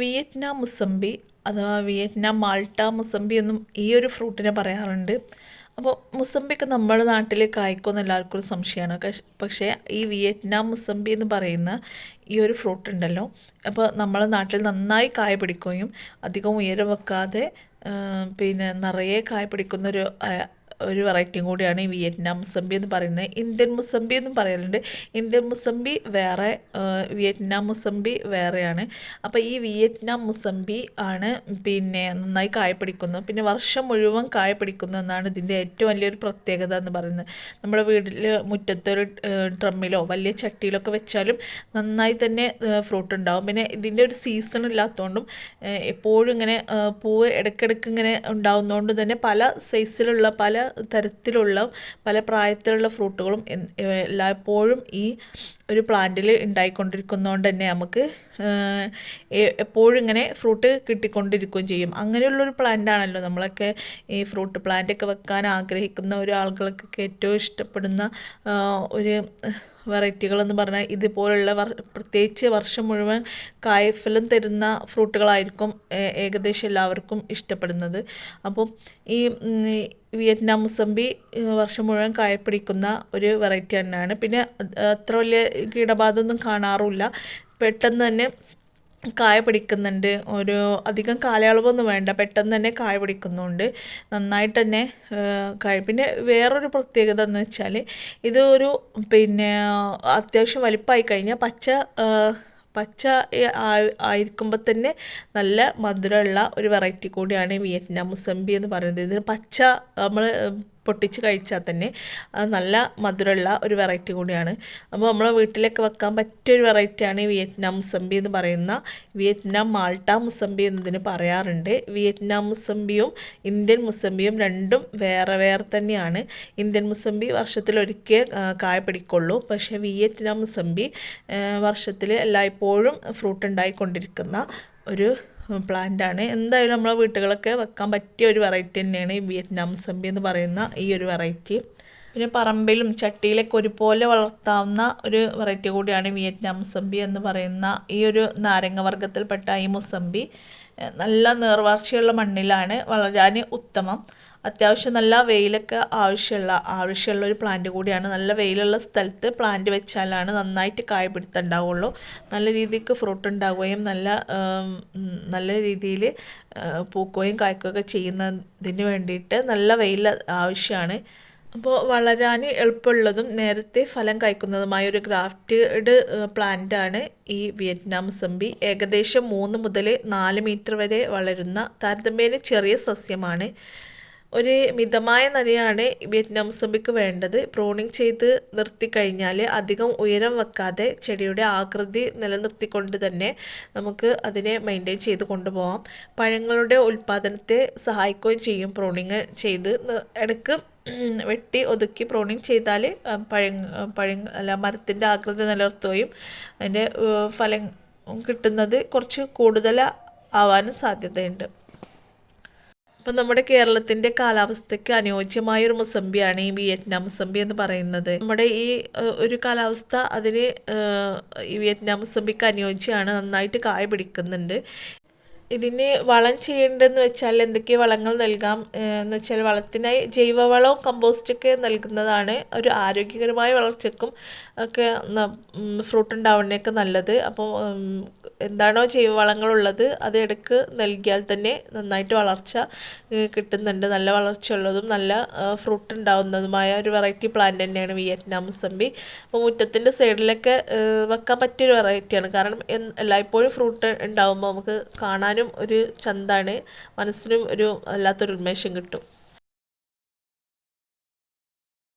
Vietnam mosambi അഥവാ Vietnam Malta mosambi എന്നും ഈ ഒരു ഫ്രൂട്ടിനെ പറയാറുണ്ട്. അപ്പോൾ മുസമ്പിക്ക് നമ്മുടെ നാട്ടിൽ കായ്ക്കുമെന്ന് എല്ലാവർക്കും ഒരു സംശയമാണ്. പക്ഷേ ഈ വിയറ്റ്നാം മുസമ്പി എന്ന് പറയുന്ന ഈ ഒരു ഫ്രൂട്ട് ഉണ്ടല്ലോ. അപ്പോൾ നമ്മളെ നാട്ടിൽ നന്നായി കായ പിടിക്കുകയും അധികം ഉയരം വെക്കാതെ പിന്നെ നിറയെ കായ പിടിക്കുന്നൊരു ഒരു വെറൈറ്റിയും കൂടിയാണ് ഈ വിയറ്റ്നാം മുസമ്പി എന്ന് പറയുന്നത്. ഇന്ത്യൻ മുസമ്പി എന്നും പറയലുണ്ട്. ഇന്ത്യൻ മുസമ്പി വേറെ വിയറ്റ്നാം മുസമ്പി വേറെയാണ്. അപ്പോൾ ഈ വിയറ്റ്നാം മുസമ്പി ആണ് പിന്നെ നന്നായി കായ പിടിക്കുന്നത് പിന്നെ വർഷം മുഴുവൻ കായ പിടിക്കുന്നു എന്നാണ് ഇതിന്റെ ഏറ്റവും വലിയൊരു പ്രത്യേകത എന്ന് പറയുന്നത്. നമ്മുടെ വീട്ടിൽ മുറ്റത്തൊരു ഡ്രമ്മിലോ വലിയ ചട്ടിയിലൊക്കെ വെച്ചാലും നന്നായി തന്നെ ഫ്രൂട്ട് ഉണ്ടാവും. പിന്നെ ഇതിന്റെ ഒരു സീസൺ ഇല്ലാത്തതുകൊണ്ടും എപ്പോഴും ഇങ്ങനെ പൂവ് ഇടയ്ക്കിടയ്ക്ക് ഇങ്ങനെ ഉണ്ടാവുന്നതുകൊണ്ട് തന്നെ പല സൈസിലുള്ള പല തരത്തിലുള്ള പല പ്രായത്തിലുള്ള ഫ്രൂട്ടുകളും എല്ലായ്പ്പോഴും ഈ ഒരു പ്ലാന്റിൽ ഉണ്ടായിക്കൊണ്ടിരിക്കുന്നതുകൊണ്ട് തന്നെ നമുക്ക് എപ്പോഴും ഇങ്ങനെ ഫ്രൂട്ട് കിട്ടിക്കൊണ്ടിരിക്കുകയും ചെയ്യും. അങ്ങനെയുള്ളൊരു പ്ലാന്റാണല്ലോ നമ്മളൊക്കെ ഈ ഫ്രൂട്ട് പ്ലാന്റൊക്കെ വെക്കാൻ ആഗ്രഹിക്കുന്ന ഒരു ആളുകൾക്കൊക്കെ ഏറ്റവും ഇഷ്ടപ്പെടുന്ന ഒരു വെറൈറ്റികളെന്ന് പറഞ്ഞാൽ ഇതുപോലുള്ള പ്രത്യേകിച്ച് വർഷം മുഴുവൻ കായ്ഫലം തരുന്ന ഫ്രൂട്ടുകളായിരിക്കും ഏകദേശം എല്ലാവർക്കും ഇഷ്ടപ്പെടുന്നത്. അപ്പം ഈ വിയറ്റ്നാം മുസമ്പി വർഷം മുഴുവൻ കായപ്പിടിക്കുന്ന ഒരു വെറൈറ്റി തന്നെയാണ്. പിന്നെ അത്ര വലിയ കീടബാധ കാണാറുമില്ല. പെട്ടെന്ന് തന്നെ കായ പിടിക്കുന്നുണ്ട്. ഒരു അധികം കാലയളവൊന്നും വേണ്ട. പെട്ടെന്ന് തന്നെ കായ പിടിക്കുന്നുണ്ട്. നന്നായിട്ട് തന്നെ കായ. പിന്നെ വേറൊരു പ്രത്യേകത എന്ന് വെച്ചാൽ ഇത് ഒരു പിന്നെ അത്യാവശ്യം വലിപ്പമായി കഴിഞ്ഞാൽ പച്ച പച്ച ആയിരിക്കുമ്പോൾ തന്നെ നല്ല മധുരമുള്ള ഒരു വെറൈറ്റി കൂടിയാണ് വിയറ്റ്നാം മുസമ്പി എന്ന് പറയുന്നത്. ഇതിന് പച്ച നമ്മൾ പൊട്ടിച്ച് കഴിച്ചാൽ തന്നെ അത് നല്ല മധുരമുള്ള ഒരു വെറൈറ്റി കൂടിയാണ്. അപ്പോൾ നമ്മളെ വീട്ടിലൊക്കെ വെക്കാൻ പറ്റിയൊരു വെറൈറ്റിയാണ് വിയറ്റ്നാം മുസമ്പി എന്ന് പറയുന്ന വിയറ്റ്നാം മാൾട്ട മുസംബി എന്നതിന് പറയാറുണ്ട്. വിയറ്റ്നാം മുസമ്പിയും ഇന്ത്യൻ മുസംബിയും രണ്ടും വേറെ വേറെ തന്നെയാണ്. ഇന്ത്യൻ മുസമ്പി വർഷത്തിലൊരിക്കൽ കായ പിടിക്കുള്ളൂ. പക്ഷേ വിയറ്റ്നാം മുസമ്പി വർഷത്തിൽ എല്ലായ്പ്പോഴും ഫ്രൂട്ട് ഉണ്ടായിക്കൊണ്ടിരിക്കുന്ന ഒരു പ്ലാന്റാണ് എന്തായാലും നമ്മളെ വീട്ടുകളൊക്കെ വെക്കാൻ പറ്റിയ ഒരു വെറൈറ്റി തന്നെയാണ് ഈ വിയറ്റ്നാം സമ്പി എന്ന് പറയുന്ന ഈ ഒരു വെറൈറ്റി പിന്നെ പറമ്പിലും ചട്ടിയിലൊക്കെ ഒരുപോലെ വളർത്താവുന്ന ഒരു വെറൈറ്റി കൂടിയാണ് വിയറ്റ്നാം മുസമ്പി എന്ന് പറയുന്ന ഈ ഒരു നാരങ്ങ വർഗത്തിൽപ്പെട്ട ഈ മുസമ്പി. നല്ല നീർവാർച്ചയുള്ള മണ്ണിലാണ് വളരാൻ ഉത്തമം. അത്യാവശ്യം നല്ല വെയിലൊക്കെ ആവശ്യമുള്ള ആവശ്യമുള്ള ഒരു പ്ലാന്റ് കൂടിയാണ്. നല്ല വെയിലുള്ള സ്ഥലത്ത് പ്ലാന്റ് വെച്ചാലാണ് നന്നായിട്ട് കായ പിടുത്തുണ്ടാവുള്ളൂ നല്ല രീതിക്ക് ഫ്രൂട്ട് ഉണ്ടാവുകയും നല്ല നല്ല രീതിയിൽ പൂക്കുകയും കായ്ക്കുകയൊക്കെ ചെയ്യുന്നതിന് വേണ്ടിയിട്ട് നല്ല വെയിൽ ആവശ്യമാണ്. അപ്പോൾ വളരാൻ എളുപ്പമുള്ളതും നേരത്തെ ഫലം കഴിക്കുന്നതുമായ ഒരു ഗ്രാഫ്റ്റഡ് പ്ലാന്റാണ് ഈ വിയറ്റ്നാം സെമ്പി. ഏകദേശം മൂന്ന് മുതൽ നാല് മീറ്റർ വരെ വളരുന്ന താരതമ്യേന ചെറിയ സസ്യമാണ്. ഒരു മിതമായ നനയാണ് വിയറ്റ്നാം സെമ്പിക്ക് വേണ്ടത്. പ്രോണിങ് ചെയ്ത് നിർത്തി കഴിഞ്ഞാൽ അധികം ഉയരം വെക്കാതെ ചെടിയുടെ ആകൃതി നിലനിർത്തിക്കൊണ്ട് തന്നെ നമുക്ക് അതിനെ മെയിന്റെയിൻ ചെയ്ത് കൊണ്ടുപോകാം പഴങ്ങളുടെ ഉൽപ്പാദനത്തെ സഹായിക്കുകയും ചെയ്യും പ്രോണിങ് ചെയ്ത് ഇടയ്ക്ക് വെട്ടി ഒതുക്കി പ്രോണിങ് ചെയ്താൽ പഴ പഴ അല്ല മരത്തിന്റെ ആകൃതി നിലനിർത്തുകയും അതിന്റെ ഫലം കിട്ടുന്നത് കുറച്ച് കൂടുതൽ ആവാനും സാധ്യതയുണ്ട്. അപ്പം നമ്മുടെ കേരളത്തിന്റെ കാലാവസ്ഥയ്ക്ക് അനുയോജ്യമായ ഒരു മുസമ്പിയാണ് ഈ വിയറ്റ്നാം മുസമ്പി എന്ന് പറയുന്നത്. നമ്മുടെ ഈ ഒരു കാലാവസ്ഥ അതിന് ഈ വിയറ്റ്നാം മുസമ്പിക്ക് അനുയോജ്യമാണ് നന്നായിട്ട് കായ പിടിക്കുന്നുണ്ട്. ഇതിന് വളം ചെയ്യേണ്ടതെന്ന് വെച്ചാൽ എന്തൊക്കെ വളങ്ങൾ നൽകാം എന്ന് വെച്ചാൽ വളത്തിനായി ജൈവവളവും കമ്പോസ്റ്റൊക്കെ നൽകുന്നതാണ് ഒരു ആരോഗ്യകരമായ വളർച്ചയ്ക്കും ഒക്കെ ഫ്രൂട്ട് ഉണ്ടാവുന്നതൊക്കെ നല്ലത്. അപ്പോൾ എന്താണോ ജൈവവളങ്ങളുള്ളത് അത് ഇടയ്ക്ക് നൽകിയാൽ തന്നെ നന്നായിട്ട് വളർച്ച കിട്ടുന്നുണ്ട്. നല്ല വളർച്ച ഉള്ളതും നല്ല ഫ്രൂട്ട് ഉണ്ടാവുന്നതുമായ ഒരു വെറൈറ്റി പ്ലാന്റ് തന്നെയാണ് വിയറ്റ്നാം മുസമ്പി അപ്പോൾ മുറ്റത്തിന്റെ സൈഡിലൊക്കെ വെക്കാൻ പറ്റിയൊരു വെറൈറ്റിയാണ് കാരണം എല്ലായ്പ്പോഴും ഫ്രൂട്ട് ഉണ്ടാകുമ്പോൾ നമുക്ക് കാണാനും ഒരു ചന്താണ് മനസ്സിനും ഒരു വല്ലാത്തൊരു ഉന്മേഷം കിട്ടും.